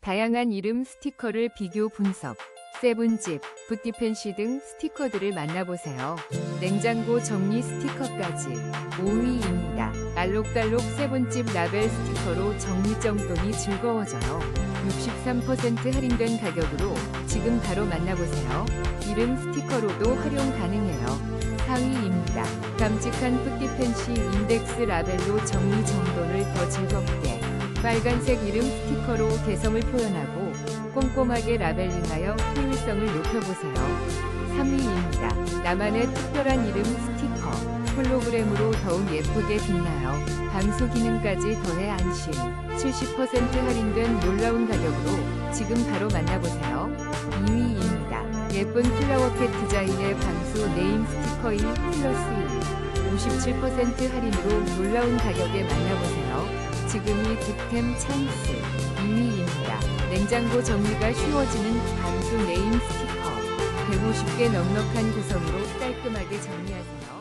다양한 이름 스티커를 비교 분석. 세븐집, 붓디펜시 등 스티커들을 만나보세요. 냉장고 정리 스티커까지 5위입니다. 알록달록 세븐집 라벨 스티커로 정리정돈이 즐거워져요. 63% 할인된 가격으로 지금 바로 만나보세요. 이름 스티커로도 활용 가능해요. 4위입니다. 깜찍한 푸티펜시 인덱스 라벨로 정리 정돈을 더 즐겁게 빨간색 이름 스티커로 개성을 표현하고 꼼꼼하게 라벨링하여 효율성을 높여보세요. 3위입니다. 나만의 특별한 이름 스티커 홀로그램으로 더욱 예쁘게 빛나요. 방수 기능까지 더해 안심 70% 할인된 놀라운 가격으로 지금 바로 만나보세요. 2위입니다. 예쁜 플라워캣 디자인의 방수 네임 스티커 1 플러스 1 57% 할인으로 놀라운 가격에 만나보세요. 지금이 득템 찬스 2위입니다. 냉장고 정리가 쉬워지는 방수 네임 스티커 150개 넉넉한 구성으로 깔끔하게 정리하세요.